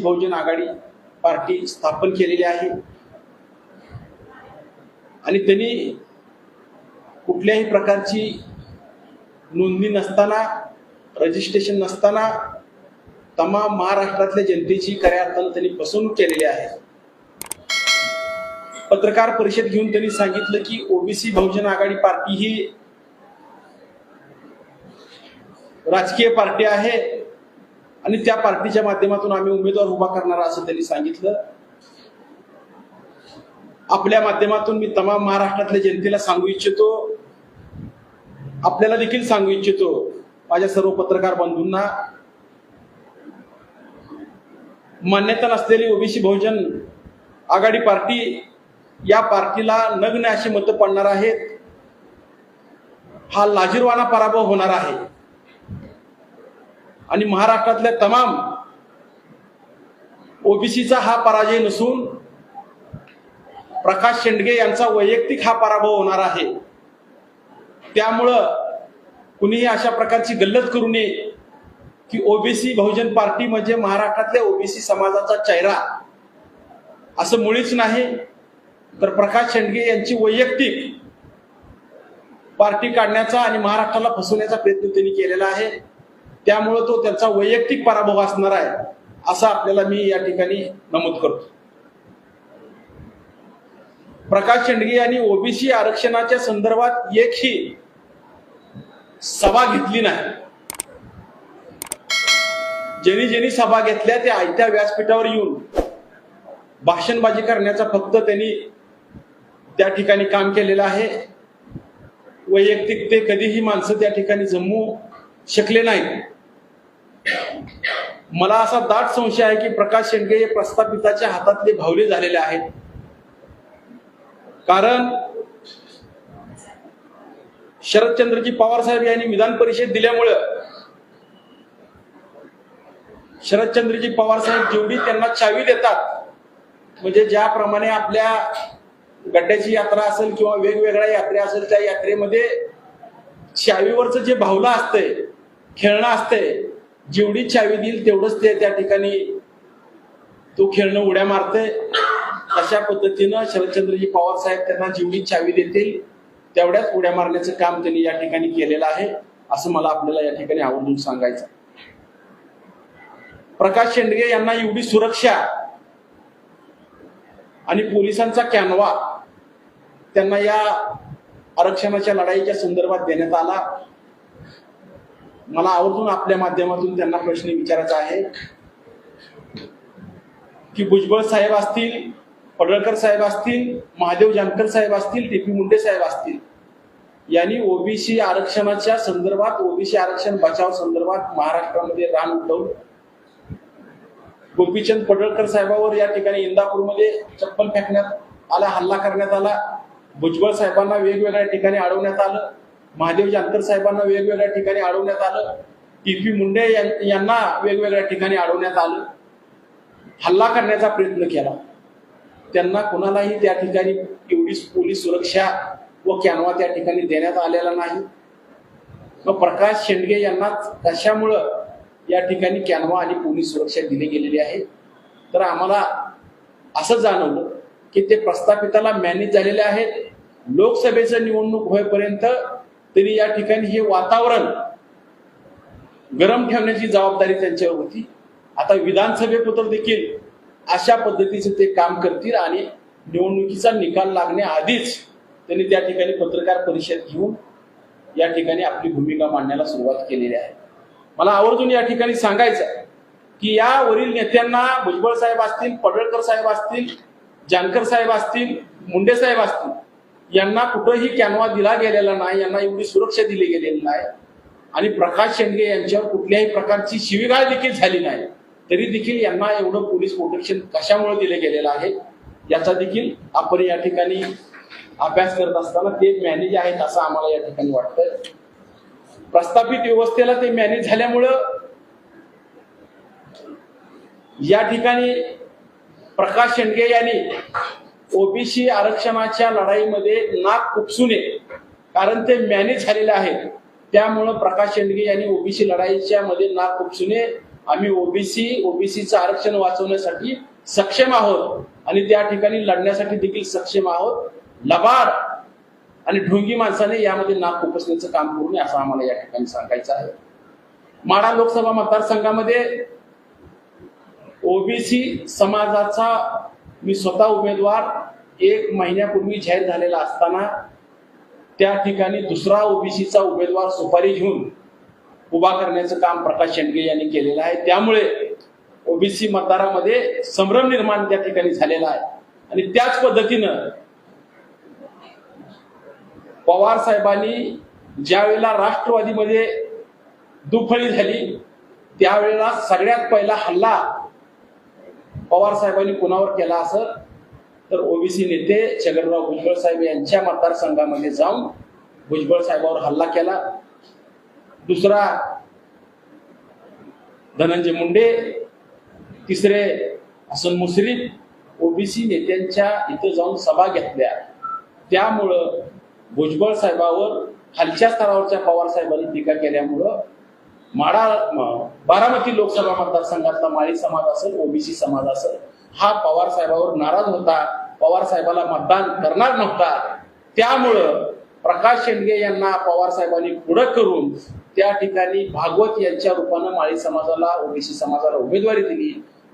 बहुजन आघाडी party स्थापन केलेली आहे. आणि त्यांनी कुठल्याही प्रकारची नोंदणी नसताना रजिस्ट्रेशन नसताना तमाम महाराष्ट्रातल्या जनतेची खऱ्या अर्थानं त्यांनी फसवणूक केलेली आहे. पत्रकार परिषद घेऊन त्यांनी सांगितलं की ओबीसी बहुजन आघाडी पार्टी ही राजकीय पार्टी आहे. आणि त्या पार्टीच्या माध्यमातून आम्ही उमेदवार उभा करणार असं त्यांनी सांगितलं. आपल्या माध्यमातून मी तमाम महाराष्ट्रातल्या जनतेला सांगू इच्छितो. आपल्याला देखील सांगू इच्छितो माझ्या सर्व पत्रकार बंधूंना. मान्यता नसलेली ओबीसी बहुजन आघाडी पार्टी या पार्टीला नग्न अशी मतं पडणार आहेत. हा लाजीरवाना पराभव होणार आहे. आणि महाराष्ट्रातल्या तमाम ओबीसीचा हा पराजय नसून प्रकाश शेंडगे यांचा वैयक्तिक हा पराभव होणार आहे. त्यामुळं कुणीही अशा प्रकारची गल्लत करू नये की ओबीसी बहुजन पार्टी म्हणजे महाराष्ट्रातल्या ओबीसी समाजाचा चेहरा असं मुळीच नाही तर प्रकाश शेंडगे यांची वैयक्तिक पार्टी काढण्याचा आणि महाराष्ट्राला फसवण्याचा प्रयत्न त्यांनी केलेला आहे. त्यामुळं तो त्यांचा वैयक्तिक पराभव असणार आहे असं आपल्याला मी या ठिकाणी नमूद करतो. प्रकाश शेंडगे यांनी ओबीसी आरक्षणाच्या संदर्भात एकही सभा घेतली नाही. ज्यांनी ज्यांनी सभा घेतल्या त्या आयत्या व्यासपीठावर येऊन भाषणबाजी करण्याचा फक्त त्यांनी त्या ठिकाणी काम केलेलं आहे. वैयक्तिक ते कधीही माणसं त्या ठिकाणी जमू शकले नाहीत. मला असा दाट संशय आहे की प्रकाश शेंडगे हे प्रस्थापिताच्या हातातले भावले झालेले आहेत. कारण शरदचंद्रजी पवार साहेब यांनी विधान परिषद दिल्यामुळं शरदचंद्रजी पवार साहेब जेवढी त्यांना चावी देतात म्हणजे ज्याप्रमाणे आपल्या गड्ड्याची यात्रा असेल किंवा वेगवेगळ्या यात्रे असेल त्या यात्रेमध्ये चावीवरचं जे भावलं असतंय खेळणं असतंय जेवढी चावी देईल तेवढंच ते त्या ठिकाणी तो खेळणं उड्या मारते अशा पद्धतीनं शरदचंद्रजी पवार साहेब त्यांना जेवढी चावी देतील तेवढ्याच उड्या मारण्याचं काम त्यांनी या ठिकाणी केलेलं आहे असं मला आपल्याला या ठिकाणी आवर्जून सांगायचं प्रकाश शेंडगे यांना एवढी सुरक्षा आणि पोलिसांचा कॅनवा त्यांना या आरक्षणाच्या लढाईच्या संदर्भात देण्यात आला. मला आवर्जून आपल्या माध्यमातून त्यांना प्रश्न विचारायचा आहे. की भुजबळ साहेब असतील पडळकर साहेब असतील महादेव जानकर साहेब असतील टी पी मुंडे साहेब असतील यांनी ओबीसी आरक्षणाच्या संदर्भात ओबीसी आरक्षण बचाव संदर्भात महाराष्ट्रामध्ये रान उठवलं गोपीचंद पडळकर साहेबावर या ठिकाणी इंदापूरमध्ये चप्पल फेकण्यात आला हल्ला करण्यात आला. भुजबळ साहेबांना वेगवेगळ्या ठिकाणी अडवण्यात आलं. महादेव जानकर साहेबांना वेगवेगळ्या ठिकाणी अडवण्यात आलं. टी पी मुंडे यां- यांना वेगवेगळ्या ठिकाणी अडवण्यात आलं. हल्ला करण्याचा प्रयत्न केला. त्यांना कोणालाही त्या ठिकाणी एवढी पोलीस सुरक्षा व कॅनवा त्या ठिकाणी देण्यात आलेला नाही. मग प्रकाश शेंडगे यांना कशामुळं या ठिकाणी कॅनवा आणि पोलीस सुरक्षा दिली गेलेली आहे? तर आम्हाला असं जाणवलं की ते प्रस्थापिताला मॅनेज झालेले आहेत. लोकसभेचं निवडणूक होईपर्यंत तरी या ठिकाणी हे वातावरण गरम ठेवण्याची जबाबदारी त्यांच्यावर होती. आता विधानसभेबद्दल देखील अशा पद्धतीचे ते काम करतील आणि निवडणुकीचा निकाल लागण्याआधीच त्यांनी त्या ठिकाणी पत्रकार परिषद घेऊन या ठिकाणी आपली भूमिका मांडण्याला सुरुवात केलेली आहे. मला आवर्जून या ठिकाणी सांगायचं आहे की यावरील नेत्यांना भुजबळ साहेब असतील पडळकर साहेब असतील जानकर साहेब असतील मुंडे साहेब असतील यांना कुठंही कॅनवा दिला गेलेला नाही यांना एवढी सुरक्षा दिली गेलेली नाही. आणि प्रकाश शेंडगे यांच्यावर कुठल्याही प्रकारची शिवीगाळ देखील झाली नाही. तरी देखील यांना एवढं पोलीस प्रोटेक्शन कशामुळे दिले गेलेलं आहे याचा देखील आपण या ठिकाणी अभ्यास करत असताना ते मॅनेज आहेत असं आम्हाला या ठिकाणी वाटतंय. प्रस्थापित व्यवस्थेला ते मॅनेज झाल्यामुळं या ठिकाणी प्रकाश शेंडगे यांनी ओबीसी आरक्षणाच्या लढाईमध्ये नाक उपसू नये कारण ते मॅनेज झालेले आहेत. त्यामुळं प्रकाश शेंडगे यांनी ओबीसी लढाईच्या मध्ये नाक उपसू नये आम्ही ओबीसी ओबीसीचं आरक्षण वाचवण्यासाठी सक्षम आहोत. आणि त्या ठिकाणी लढण्यासाठी देखील सक्षम आहोत. लबाड! आणि ढोंगी माणसाने यामध्ये नाक उपसण्याचं काम करू नये असं आम्हाला या ठिकाणी सांगायचं आहे. माडा लोकसभा मतदारसंघामध्ये ओबीसी समाजाचा मी स्वतः उमेदवार एक महिन्यापूर्वी जाहीर झालेला असताना त्या ठिकाणी दुसरा ओबीसीचा उमेदवार सुपारी घेऊन उभा करण्याचं काम प्रकाश शेंडगे यांनी केलेलं आहे. त्यामुळे ओबीसी मतदारामध्ये संभ्रम निर्माण त्या ठिकाणी झालेला आहे. आणि त्याच पद्धतीनं पवार साहेबांनी ज्या वेळेला राष्ट्रवादीमध्ये दुफळी झाली त्यावेळेला सगळ्यात पहिला हल्ला पवार साहेबांनी कुणावर केला असं? तर ओबीसी नेते छगनराव भुजबळ साहेब यांच्या मतदारसंघामध्ये जाऊन भुजबळ साहेबावर हल्ला केला. दुसरा धनंजय मुंडे तिसरे हसन मुश्रीफ ओबीसी नेत्यांच्या इथं जाऊन सभा घेतल्या. त्यामुळं भुजबळ साहेबावर खालच्या स्तरावरच्या पवार साहेबांनी टीका केल्यामुळं माडा बारामती लोकसभा मतदारसंघातला माळी समाज असेल ओबीसी समाज असेल हा पवार साहेबावर नाराज होता पवार साहेबाला मतदान करणार नव्हता. त्यामुळं प्रकाश शेंडगे यांना पवार साहेबांनी पुढं करून त्या ठिकाणी भागवत यांच्या रूपानं माळी समाजाला ओबीसी समाजाला उमेदवारी दिली.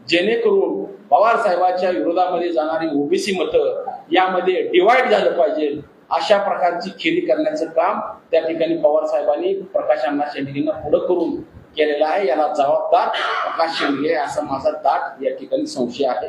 जेणेकरून पवार साहेबांच्या विरोधामध्ये जाणारी ओबीसी मतं यामध्ये डिवाइड झालं पाहिजे. अशा प्रकारची खेळी करण्याचं काम त्या ठिकाणी पवार साहेबांनी प्रकाश अण्णा शेंडगेंना पुढं करून केलेलं आहे. याला जबाबदार प्रकाश शेंडगे असा माझा दाट या ठिकाणी संशय आहे.